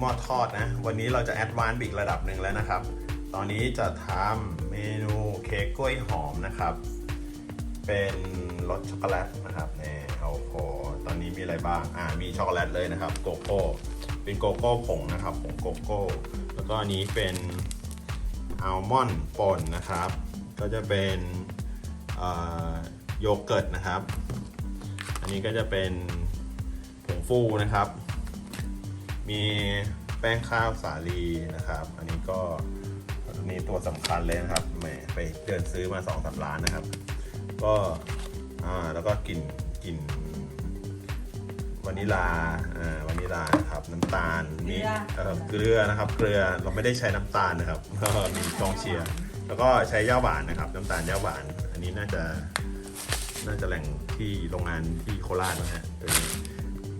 หม้อทอดนะ วันนี้เราจะแอดวานซ์อีกระดับหนึ่งแล้วนะครับ ตอนนี้จะทำเมนูเค้กกล้วยหอมนะครับ เป็นรสช็อกโกแลตนะครับนี่โอ้โหตอนนี้มีอะไรบ้าง อ่า มีช็อกโกแลตเลยนะครับ โกโก้ เป็นโกโก้ผงนะครับผงโกโก้ แล้วก็อันนี้เป็นอัลมอนด์ป่นนะครับ ก็จะเป็นโยเกิร์ตนะครับ อันนี้ก็จะเป็นผงฟูนะครับ มีแป้งข้าวสาลีนะครับ อันนี้ก็อันนี้ตัวสำคัญเลยนะครับแหมไปเดินซื้อมาสองสามร้านนะครับ ก็อ่าแล้วก็กลิ่นกลิ่นวานิลาอ่าวานิลานะครับน้ำตาลมีเอ่อเกลือนะครับ เกลือเราไม่ได้ใช้น้ำตาลนะครับก็มีกองเชียร์แล้วก็ใช้ย่าหวานนะครับ น้ำตาลย่าหวาน อันนี้น่าจะน่าจะแหล่งที่โรงงานที่โคราชนะฮะตัวนี้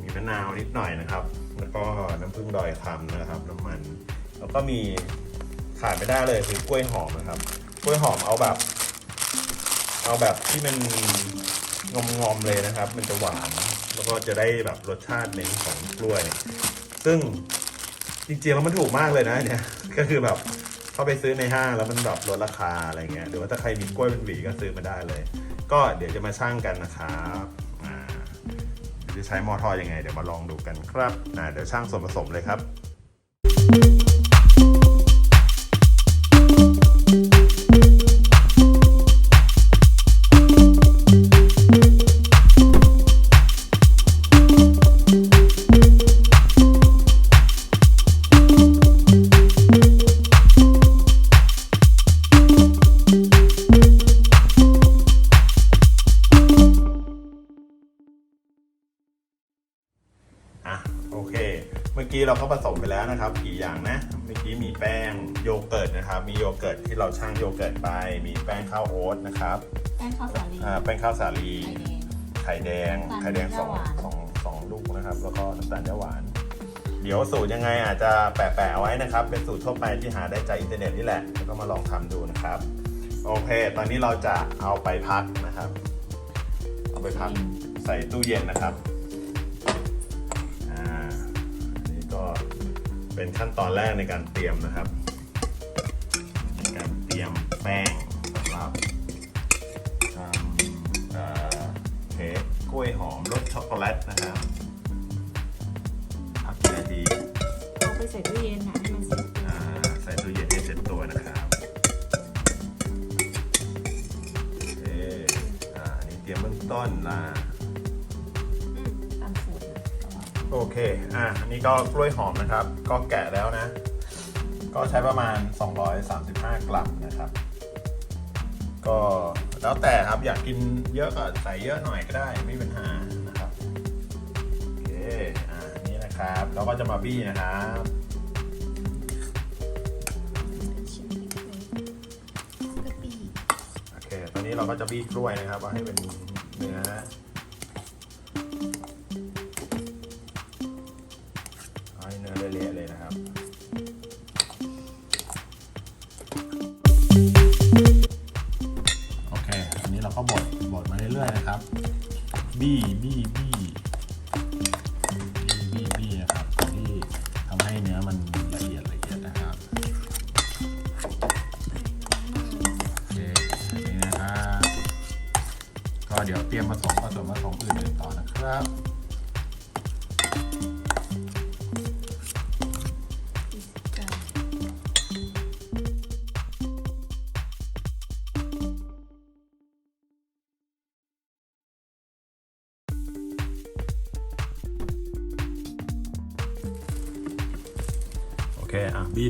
มีมะนาวนิดหน่อยนะครับ แล้วก็น้ำผึ้งดอยคำนะครับ น้ำมัน แล้วก็มีขาดไม่ได้เลยคือกล้วยหอมนะครับ กล้วยหอมเอาแบบ เอาแบบที่มันงอมงอมๆเลยนะครับ มันจะหวาน แล้วก็จะได้แบบรสชาติเน้นของกล้วย ซึ่งจริงๆแล้วมันถูกมากเลยนะเนี่ย ก็คือแบบเข้าไปซื้อในห้างแล้วมันแบบลดราคาอะไรเงี้ย หรือว่าถ้าใครมีกล้วยเป็นหวีก็ซื้อมาได้เลย ก็เดี๋ยวจะมาช่างกันนะครับ ที่ใช้หม้อทอดยังไง เดี๋ยวมาลองดูกันครับเดี๋ยวช่างส่วนผสมเลยครับ ครับแป้งข้าวสาลีอ่าแป้งข้าวสาลี ไข่แดง ไข่แดงน้ำตาลไข่แดงสองย่าหวาน สองสองลูกนะครับ แล้วก็น้ำตาลย่าหวาน เดี๋ยวสูตรยังไงอาจจะแปะๆเอาไว้นะครับ เป็นสูตรทั่วไปที่หาได้จากอินเทอร์เน็ตนี่แหละ แล้วก็มาลองทำดูนะครับ โอเค ตอนนี้เราจะเอาไปพักนะครับ เอาไปพักใส่ตู้เย็นนะครับ อ่าอันนี่ก็เป็นขั้นตอนแรกในการเตรียมนะครับในการเตรียมแป้ง ล้วยหอมรสช็อกโกแลตนะครับพักกี่นาทีเอาไปใส่ตู้เย็นนะให้มันเสร็จอ่าใส่ตู้เย็นให้เสร็จตัวนะครับโอเคอ่าอันนี้เตรียมเบื้องต้นละตามสูตรนะโอเค อะอันนี้ก็กล้วยหอมนะครับ ก็แกะแล้วนะ ก็ใช้ประมาณ 235 กรัมนะครับ ก็ แล้วแต่ครับอยากกินเยอะก็ใส่เยอะหน่อยก็ได้ไม่มีปัญหานะครับโอเคอะอันนี้นะครับเราก็จะมาบี้นะครับโอเคตอนนี้เราก็จะบี้กล้วยนะครับว่าให้เป็นเนื้อเอาให้เนื้อเละๆเลยนะครับ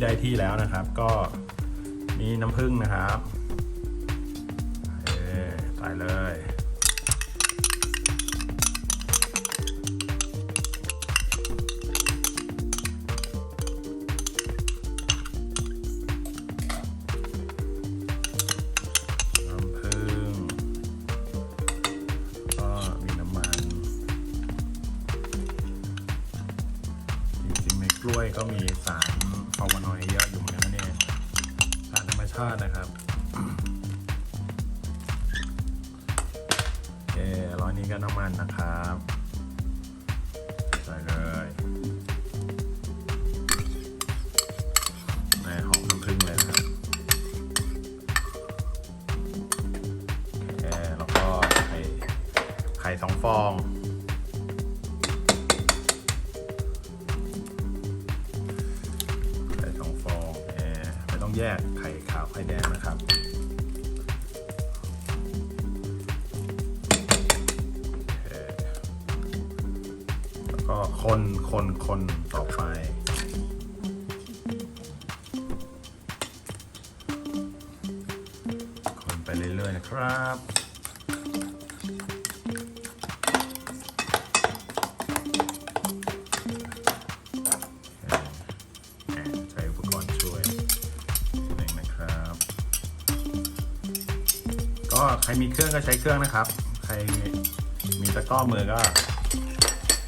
ได้ที่แล้วนะครับ ก็มีน้ำผึ้งนะครับเอใส่เลย ต้องแยกไข่ขาวไข่แดงนะครับ แล้วก็คนคนคนต่อไปคนไปเรื่อยๆนะครับ รื่องก็ใช้เครื่องนะครับ ใครมีตะกร้อมือก็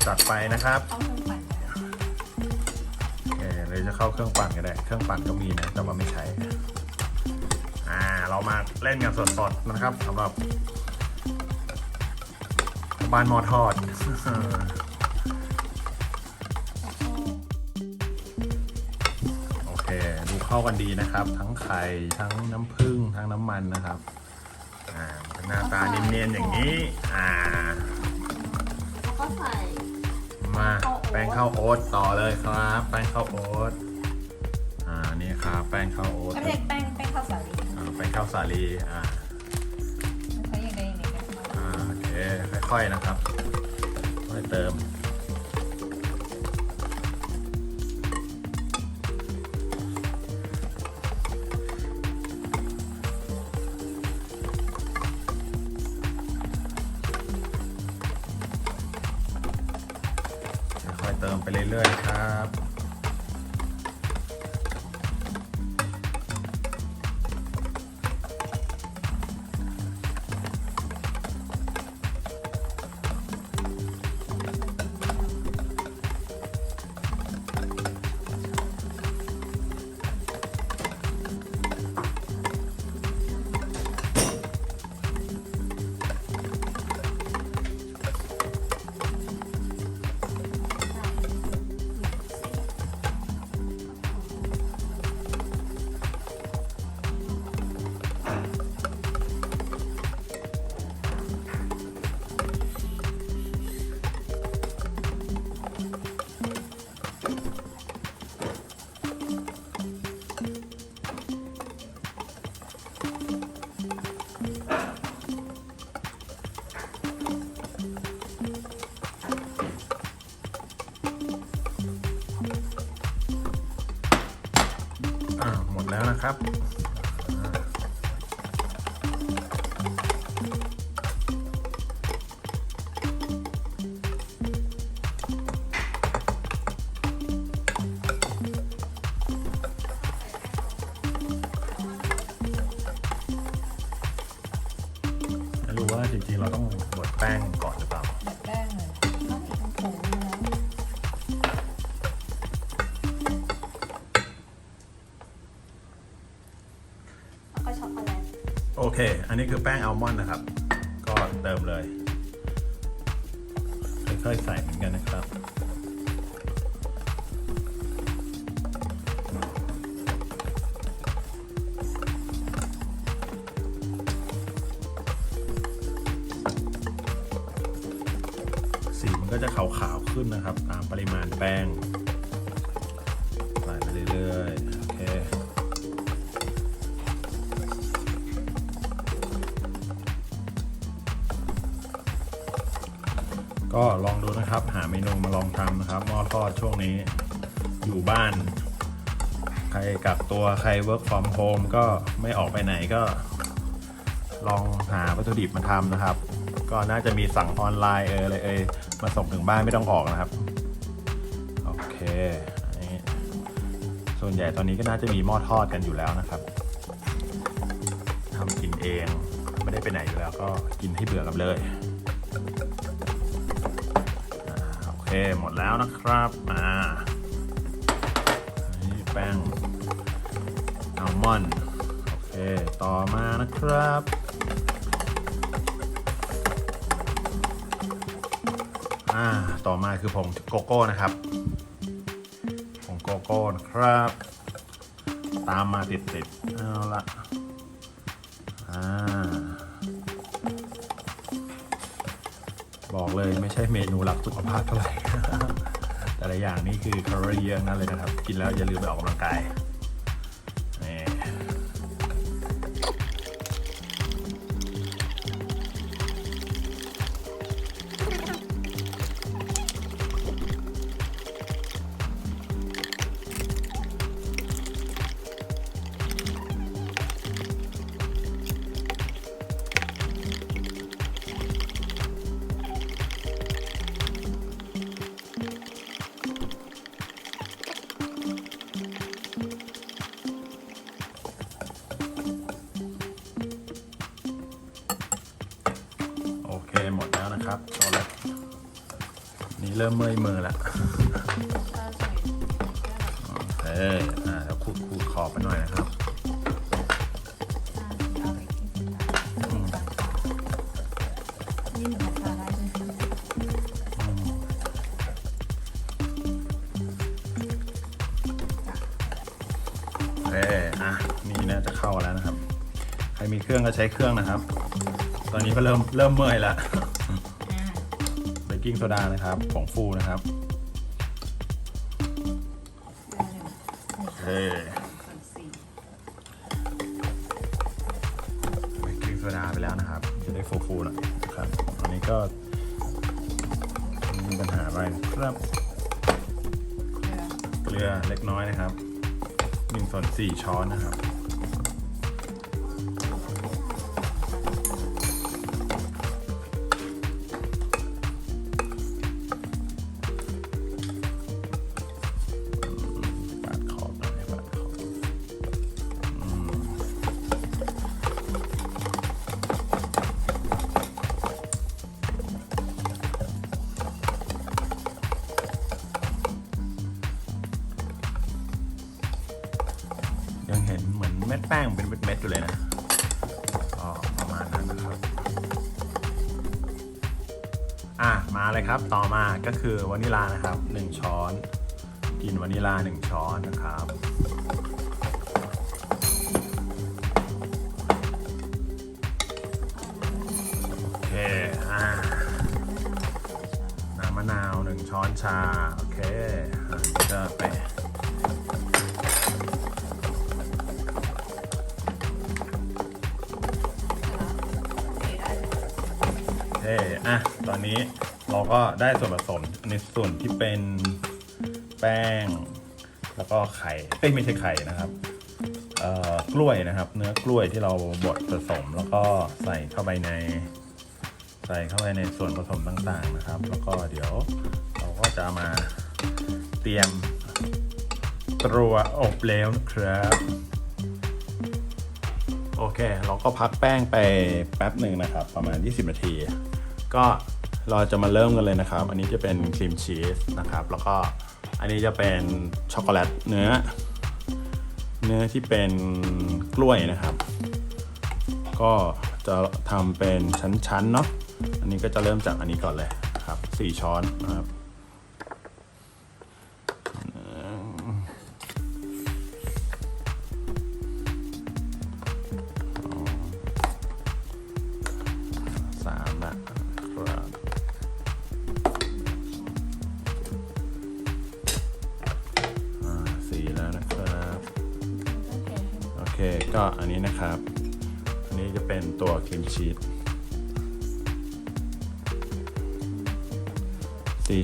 จัดไปนะครับเอเครื่องปั่นไปแล้วเลยจะเข้าเครื่องปั่นก็ได้ เครื่องปั่นก็มีนะ แต่ว่าไม่ใช้อ่าเรามาเล่นกันสดๆนะครับสำหรับบ้านหมอทอดโอเค ดูเข้ากันดีนะครับ ทั้งไข่ ทั้งน้ำผึ้ง ทั้งน้ำมันนะครับ น้าตาเนียนๆอย่างนี้ อ่า แล้วก็ใส่ มาแป้งข้าวโอ๊ตต่อเลยครับ แป้งข้าวโอ๊ต อ่า นี่ครับ แป้งข้าวโอ๊ตไม่ใช่แป้งแป้งข้าวสาลีอ่าแป้งข้าวสาลี อ่าเขาอย่างใดอย่างหนึ่งนะมาอ่าโอเค ค่อยๆนะครับ ค่อยเติม ครับ แป้งอัลมอนด์นะครับ ก็เติมเลย ค่อยๆใส่เหมือนกันนะครับสีมันก็จะขาวๆขึ้นนะครับ ตามปริมาณแป้ง ก็ลองดูนะครับ หาเมนูมาลองทำนะครับหม้อทอดช่วงนี้อยู่บ้าน ใครกักตัวใคร work from home ก็ไม่ออกไปไหนก็ ลองหาวัตถุดิบมาทำนะครับ ก็น่าจะมีสั่งออนไลน์เอออะไรเอยมาส่งถึงบ้านไม่ต้องออกนะครับ โอเค ส่วนใหญ่ตอนนี้ก็น่าจะมีหม้อทอดกันอยู่แล้วนะครับทำกินเองไม่ได้ไปไหนอยู่แล้วก็กินให้เบื่อกันเลย หมดแล้วนะครับอ่าแป้งอัลมอนด์โอเค ต่อมานะครับอ่าต่อมาคือผงโกโก้นะครับผงโกโก้นะครับ ตามมาติดติดๆเอาละ เลยไม่ใช่เมนูรักสุขภาพเท่าไหร่ แต่ละอย่างนี่คือแคลอรี่เยอะนั่นเลยนะครับ กินแล้วอย่าลืมไปออกกำลังกาย ครับช็อกโกแลตนี่เริ่มเมื่อยมือแล้วถ้าใส่แค่แบบโอเอ่าแล้วขูดขูดขอบไปหน่อยนะครับเอาไปกินนี่หนูทาได้เลยโออะนี่น่าจะเข้าแล้วนะครับ ใครมีเครื่องก็ใช้เครื่องนะครับ ตอนนี้ก็เริ่มเริ่มเมื่อยแล้ว กิ้งโซดานะครับผงฟูนะครับได้เลยคส่วนสี่เบกกิ้งโซดาไปแล้วนะครับ จะได้ฟูฟูหน่อยนะครับตอนนี้ก็มีปัญหาอะไรครับเกลือเกลือเล็กน้อยนะครับหนึ่งส่วนสี่ช้อนนะครับ คือวานิลานะครับ 1 ช้อนกินวานิลา 1 ช้อนนะครับ โอเคอ่าน้ำมะนาว 1 ช้อนชา โอเคอะก็ไปโอเคอะ ตอนนี้ เราก็ได้ส่วนผสมในส่วนที่เป็นแป้ง แล้วก็ไข่เอ้ยไม่ใช่ไข่นะครับกล้วยนะครับ เนื้อกล้วยที่เราบดผสม แล้วก็ใส่เข้าไปใน ใส่เข้าไปในส่วนผสมต่างๆนะครับ แล้วก็เดี๋ยวเราก็จะมาเตรียมตัวอบแล้วนะครับโอเค เราก็พักแป้งไปแป๊บหนึ่งนะครับ ประมาณ 20 นาที ก็ เราจะมาเริ่มกันเลยนะครับ อันนี้จะเป็นครีมชีสนะครับ แล้วก็อันนี้จะเป็นช็อกโกแลตเนื้อ เนื้อที่เป็นกล้วยนะครับ ก็จะทำเป็นชั้นๆเนาะ อันนี้ก็จะเริ่มจากอันนี้ก่อนเลยครับสี่ช้อนนะครับ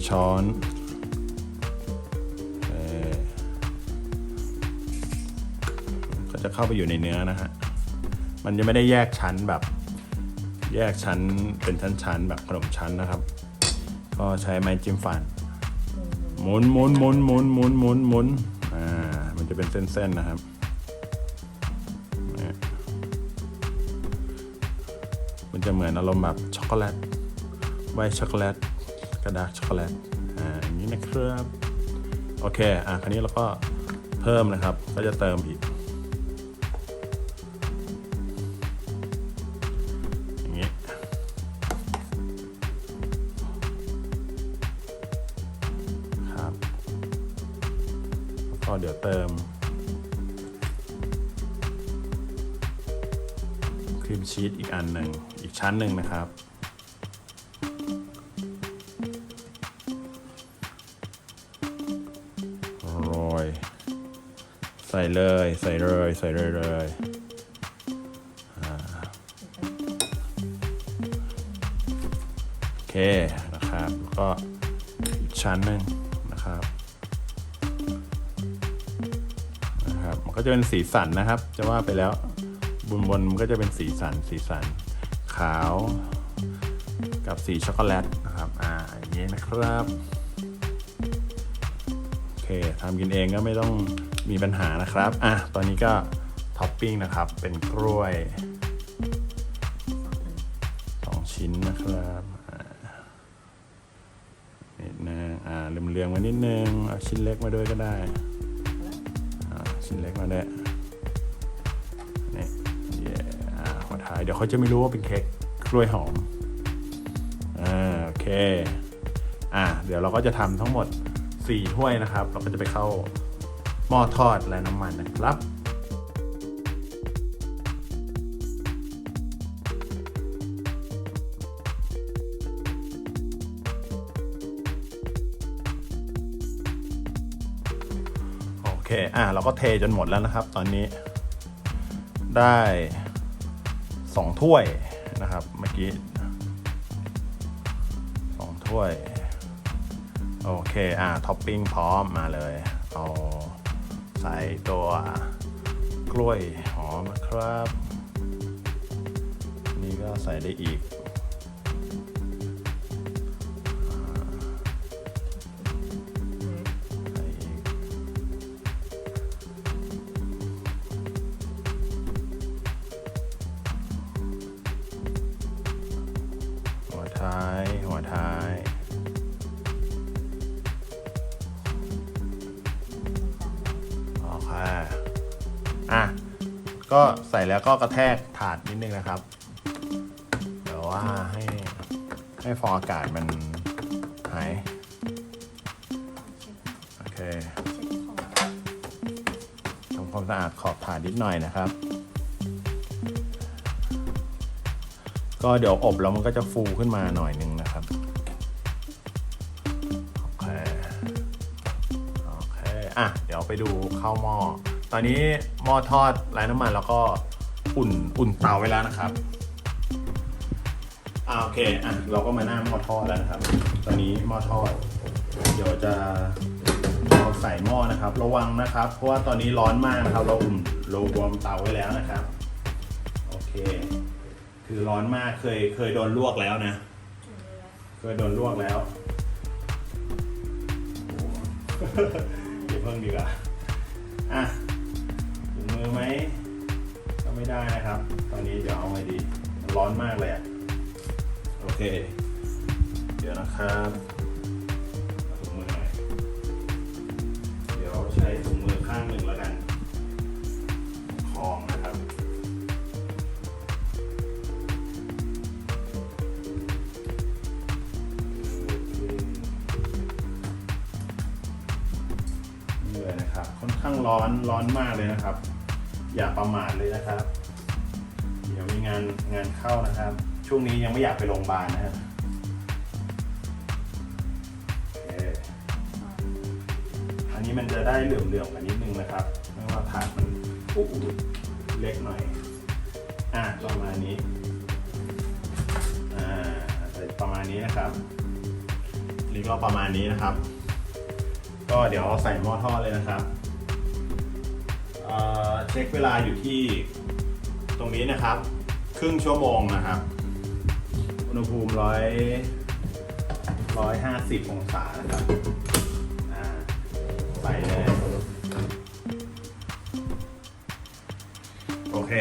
ช้อนก็จะเข้าไปอยู่ในเนื้อนะฮะ มันจะไม่ได้แยกชั้นแบบ แยกชั้นเป็นชั้นๆแบบขนมชั้นนะครับ ก็ใช้ไม้จิ้มฟันหมุนหมุนหมุนหมุนหมุนหมุนหมุนอ่า มันจะเป็นเส้นๆนะครับมันจะเหมือนอารมณ์แบบช็อกโกแลตไวท์ช็อกโกแลต ระดาษช็อกโกแลตอ่าอย่างนี้นะครับโอเคอะคราวนี้เราก็เพิ่มนะครับ ก็จะเติมอีก อย่างนี้ ครับแล้วก็เดี๋ยวเติมครีมชีสอีกอันหนึ่งอีกชั้นหนึ่งนะครับ ส่เลยใส่เลยเลยโอเคนะครับก็อีกชั้นหนึ่งนะครับนะครับ มันก็จะเป็นสีสันนะครับ จะว่าไปแล้วบนบนมันก็จะเป็นสีสันสีสันขาวกับสีช็อกโกแลตนะครับอ่าอย่างนี้นะครับโอเคทำกินเองก็ไม่ต้อง มีปัญหานะครับ อะ ตอนนี้ก็ท็อปปิ้งนะครับ เป็นกล้วยสองชิ้นนะครับนิดนึงอ่าเรียงๆไว้นิดนึง เอาชิ้นเล็กมาด้วยก็ได้ ชิ้นเล็กมาด้วยนี่เย่อ่าหัวท้าย เดี๋ยวเขาจะไม่รู้ว่าเป็นเค้กกล้วยหอม อ่า โอเค อะเดี๋ยวเราก็จะทำทั้งหมด4ถ้วยนะครับ เราก็จะไปเข้า หม้อทอดและน้ำมันนะครับ โอเค อะเราก็เทจนหมดแล้วนะครับ ตอนนี้ได้ 2 ถ้วยนะครับ เมื่อกี้สองถ้วย โอเค อ่าท็อปปิ้งพร้อมมาเลย ส่ตัวกล้วยหอมนะครับ นี่ก็ใส่ได้อีก ก็ใส่แล้วก็กระแทกถาดนิดนึงนะครับเดี๋ยวว่าให้ให้ฟองอากาศมันหายโอเคทำความสะอาดขอบถาดนิดหน่อยนะครับ ก็เดี๋ยวอบแล้วมันก็จะฟูขึ้นมาหน่อยนึงนะครับโอเคโอเคอะเดี๋ยวไปดูข้าวหม้อ ตอนนี้หม้อทอดไร้น้ำมันแล้วก็อุ่นอุ่นเตาไว้แล้วนะครับอ่าโอเคอะเราก็มาหน้าหม้อทอดแล้วนะครับ ตอนนี้หม้อทอด เดี๋ยวจะเราใส่หม้อนะครับ ระวังนะครับ เพราะว่าตอนนี้ร้อนมากนะครับ เราอุ่นเราวอร์มเตาไว้แล้วนะครับ โอเค คือร้อนมากเคยเคยโดนลวกแล้วนะ เคยโดนลวกแล้วอ้โหเดี๋ยวเพิ่งดีกว่าอะ มือไหมก็ไม่ได้นะครับ ตอนนี้เดี๋ยวเอาไงดีมันร้อนมากเลยอะโอเค เดี๋ยวนะครับถุงมือหน่อยเดี๋ยวใช้ถุงมือข้างหนึ่งแล้วกันคล้องนะครับเหนี่เลยนะครับ ค่อนข้างร้อนร้อนมากเลยนะครับ อย่าประมาทเลยนะครับ เดี๋ยวมีงานงานเข้านะครับ ช่วงนี้ยังไม่อยากไปโรงพยาบาลนะฮะโอเคอันนี้มันจะได้เหลื่อมๆกันนิดนึงนะครับไม่ว่าถาดมันอุ๊ยเล็กหน่อย อะประมาณนี้ อ่าใส่ประมาณนี้นะครับนี่ก็ประมาณนี้นะครับ ก็เดี๋ยวใส่หม้อทอดเลยนะครับ เช็คเวลาอยู่ที่ตรงนี้นะครับ ครึ่งชั่วโมงนะครับ อุณหภูมิร้อยร้อยห้าสิบองศานะครับอ่าใส่เลยโอเค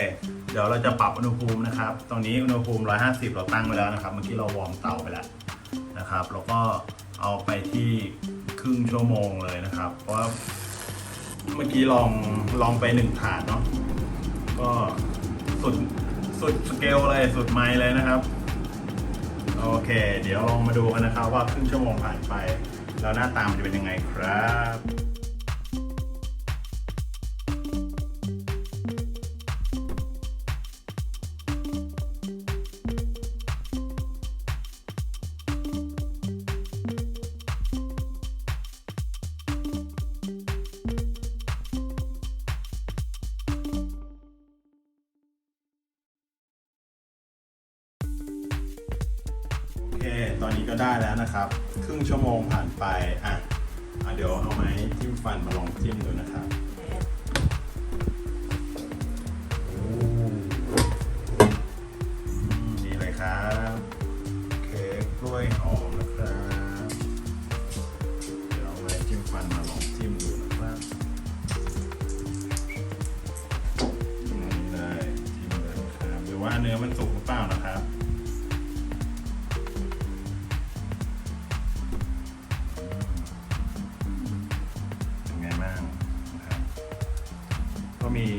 เดี๋ยวเราจะปรับอุณหภูมินะครับตรงนี้อุณหภูมิ 150 เราตั้งไว้แล้วนะครับ เมื่อกี้เราวอร์มเตาไปแล้วนะครับ แล้วก็เอาไปที่ครึ่งชั่วโมงเลยนะครับ เพราะว่า เมื่อกี้ลองลองไปหนึ่งถาดเนาะก็สุดสุดสเกลเลยสุดไม้เลยนะครับ โอเค เดี๋ยวลองมาดูกันนะครับว่าครึ่งชั่วโมงผ่านไป แล้วหน้าตามนจะเป็นยังไงครับ นี้ก็ได้แล้วนะครับ ครึ่งชั่วโมงผ่านไปอะอะเดี๋ยวเอาไม้จิ้มฟันมาลองจิ้มดูนะครับ ก็มี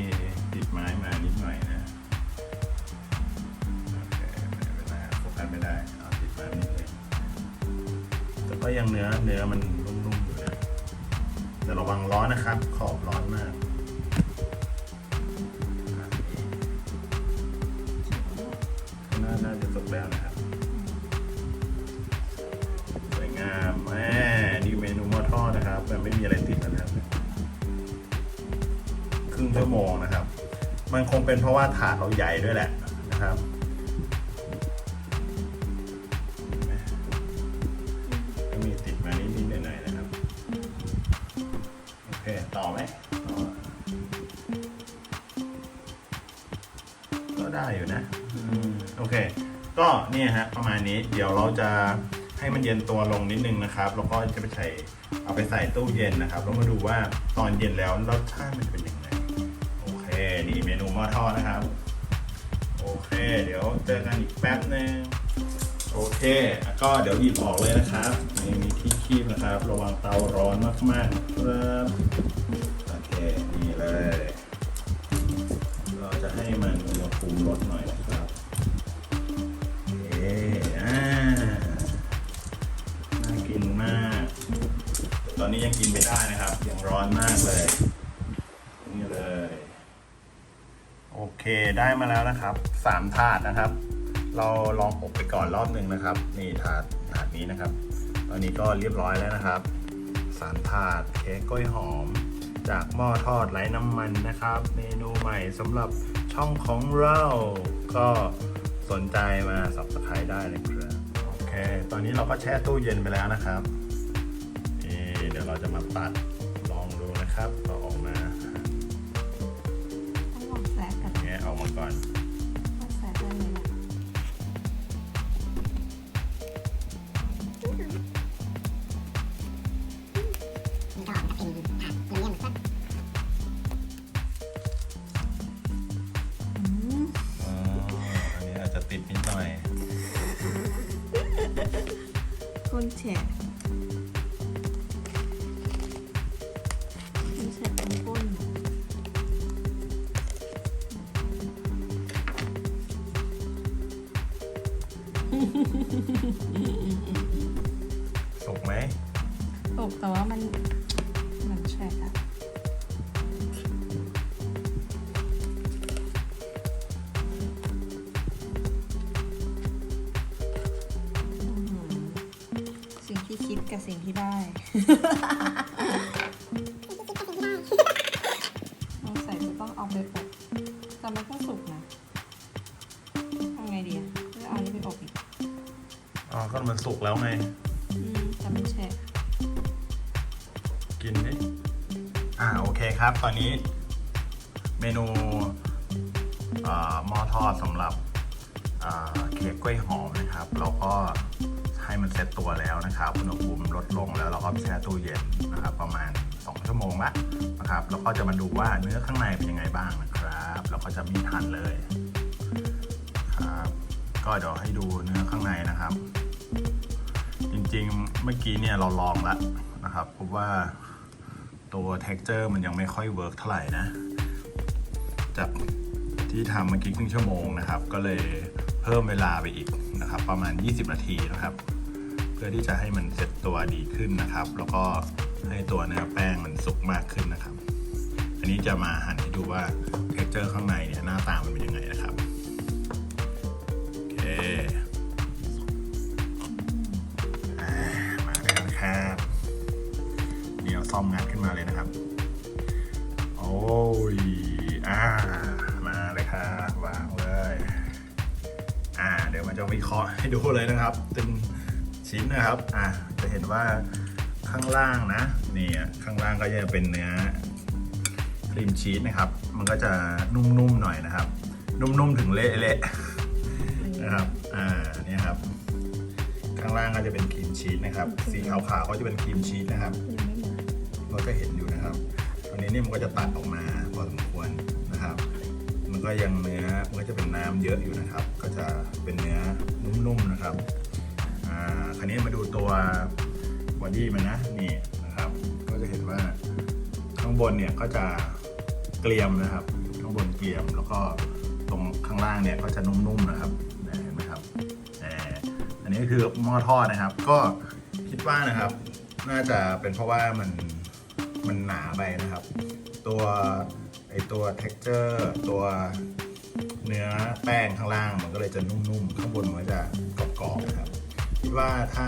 ติดไม้มานิดหน่อยนะโอเคไม่เป็นไรโฟกัสไม่ได้เอาติดมานิดเลยแต่ก็ยังเนื้อเนื้อมันนุ่มๆอยู่นะแต่ระวังร้อนนะครับ ขอบร้อนมาก เป็นเพราะว่าถาดเราใหญ่ด้วยแหละนะครับมก็มีติดมานิดๆหน่อยๆนะครับ โอเค ต่อไหมต่อก็ได้อยู่นะโอเค ก็เนี่ยฮะประมาณนี้เดี๋ยวเราจะให้มันเย็นตัวลงนิดนึงนะครับ แล้วก็จะไปใส่เอาไปใส่ตู้เย็นนะครับแล้วมาดูว่าตอนเย็นแล้วรสชาติมันจะเป็น นี่เมนูหม้อทอดนะครับ โอเค เดี๋ยวเจอกันอีกแป๊บนึงโอเค ก็เดี๋ยวหยิบออกเลยนะครับนี่มีที่คีบนะครับ ระวังเตาร้อนมากๆครับโอเค นี่เลย เราจะให้มันอุณหภูมิลดหน่อยนะครับโอเอ่าน่ากินมาก ตอนนี้ยังกินไม่ได้นะครับ ยังร้อนมากเลย นี่เลย โอเค ได้มาแล้วนะครับสามถาดนะครับ เราลองอบไปก่อนรอบหนึ่งนะครับ นี่ถาดถาดนี้นะครับ ตอนนี้ก็เรียบร้อยแล้วนะครับสามถาดเค้กกล้วยหอม จากหม้อทอดไร้น้ำมันนะครับ เมนูใหม่สำหรับช่องของเรา ก็สนใจมา subscribe ได้เลยครับโอเค ตอนนี้เราก็แช่ตู้เย็นไปแล้วนะครับเดี๋ยวเราจะมาตัดลองดูนะครับก็ออกมาต้อง ง ไหมตกแต่ว่ามัน ครับ ตอนนี้เมนูหม้อทอดสำหรับเค้กกล้วยหอมนะครับ เราก็ให้มันเซ็ตตัวแล้วนะครับอุณหภูมิลดลงแล้วเราก็แช่ตู้เย็นนะครับ ประมาณ 2 ชั่วโมงละนะครับแล้วก็จะมาดูว่าเนื้อข้างในเป็นยังไงบ้างนะครับแล้วก็จะมีทันเลยครับก็เดี๋ยวให้ดูเนื้อข้างในนะครับ จริงๆเมื่อกี้เนี่ยเราลองแล้วนะครับพบว่า ตัว texture มันยังไม่ค่อยเวิร์กเท่าไหร่นะ จากที่ทำเมื่อกี้ครึ่งชั่วโมงนะครับ ก็เลยเพิ่มเวลาไปอีกนะครับ ประมาณ 20 นาทีนะครับ เพื่อที่จะให้มันเซ็ตตัวดีขึ้นนะครับ แล้วก็ให้ตัวเนื้อแป้งมันสุกมากขึ้นนะครับ อันนี้จะมาหั่นให้ดูว่า texture ข้างในเนี่ยหน้าตามันเป็นยังไงนะครับ ให้ดูเลยนะครับ เป็นชชิ้นนะครับ อะจะเห็นว่าข้างล่างนะนี่อะข้างล่างก็จะเป็นเนื้อครีมชีสนะครับ มันก็จะนุ่มๆหน่อยนะครับ นุ่มๆถึงเละๆนะครับ อ่าเนี่ยครับ ข้างล่างก็จะเป็นครีมชีสนะครับ สีขาวๆก็จะเป็นครีมชีสนะครับยังไม่หมดเราก็เห็นอยู่นะครับ ตอนนี้เนี่ยมันก็จะตัดออกมา ก็ยังเนื้อมันก็จะเป็นน้ำเยอะอยู่นะครับ ก็จะเป็นเนื้อนุ่มๆนะครับอ่าคราวนี้มาดูตัวบอดี้มันนะนี่นะครับ ก็จะเห็นว่าข้างบนเนี่ยก็จะเกลียมนะครับ ข้างบนเกลียมแล้วก็ตรงข้างล่างเนี่ยก็จะนุ่มๆนะครับเนี่ยเห็นไหมครับแหมอันนี้ก็คือหม้อทอดนะครับ ก็คิดว่านะครับ น่าจะเป็นเพราะว่ามันมันหนาไปนะครับ ตัว ตัว texture ตัวเนื้อแป้งข้างล่างมันก็เลยจะนุ่มๆ ข้างบนมันก็จะกรอบๆนะครับคิดว่าถ้า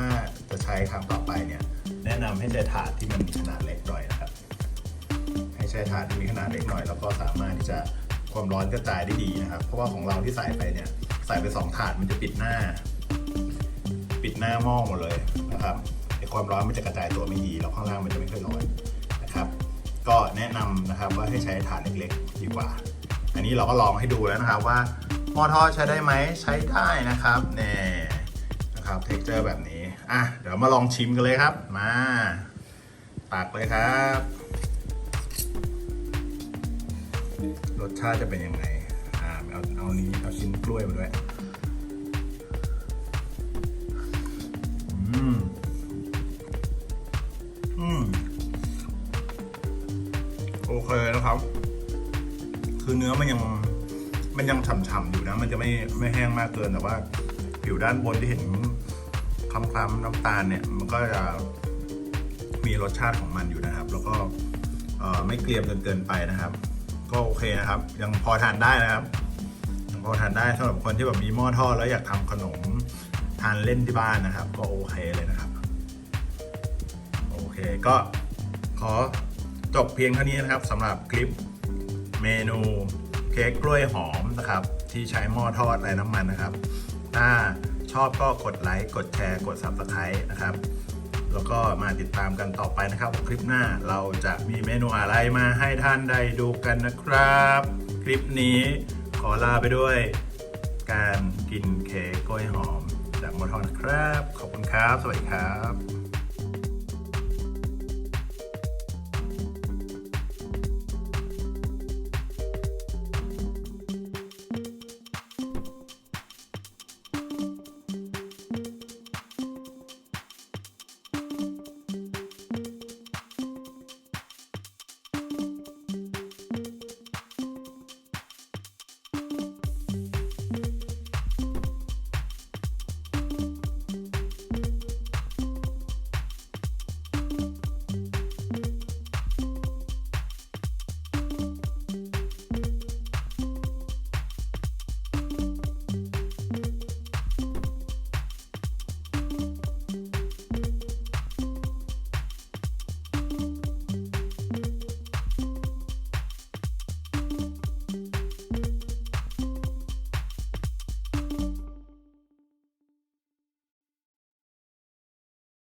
จะใช้ครั้งต่อไปเนี่ยแนะนำให้ใช้ถาดที่มันมีขนาดเล็กหน่อยนะครับ ให้ใช้ถาดที่มีขนาดเล็กหน่อย แล้วก็สามารถที่จะความร้อนกระจายได้ดีนะครับ เพราะว่าของเราที่ใส่ไปเนี่ยใส่ไปสองถาดมันจะปิดหน้า ปิดหน้าหม้อหมดเลยนะครับไอความร้อนมันจะกระจายตัวไม่ดีแล้วข้างล่างมันจะไม่ค่อยร้อน ก็แนะนำนะครับว่าให้ใช้ถาดเล็กๆ ดีกว่า อันนี้เราก็ลองให้ดูแล้วนะครับว่าหม้อทอดใช้ได้ไหมใช้ได้นะครับแน่นะครับเท็กเจอร์แบบนี้อะเดี๋ยวมาลองชิมกันเลยครับมาตักเลยครับ รสชาติจะเป็นยังไงอ่าเอาเอานี้เอาชิ้นกล้วยมาด้วยอืมอืม โอเคนะครับ คือเนื้อมันยังมันยังฉ่ำๆอยู่นะ มันจะไม่ไม่แห้งมากเกินแต่ว่า ผิวด้านบนที่เห็นคล้ำๆน้ำตาลเนี่ย มันก็จะมีรสชาติของมันอยู่นะครับ แล้วก็ไม่เกลียมจนเกินไปนะครับ ก็โอเคนะครับ ยังพอทานได้นะครับยังพอทานได้สำหรับคนที่แบบมีหม้อทอดแล้วอยากทำขนมทานเล่นที่บ้านนะครับ ก็โอเคเลยนะครับ โอเคก็ขอ จบเพียงเท่านี้นะครับสำหรับคลิปเมนูเค้กกล้วยหอมนะครับ ที่ใช้หม้อทอดไร้น้ำมันนะครับ ถ้าชอบก็กดไลค์ กดแชร์ กด Subscribe นะครับ แล้วก็มาติดตามกันต่อไปนะครับ คลิปหน้าเราจะมีเมนูอะไรมาให้ท่านได้ดูกันนะครับ คลิปนี้ขอลาไปด้วย การกินเค้กกล้วยหอมจากหมอทอนครับ ขอบคุณครับ สวัสดีครับ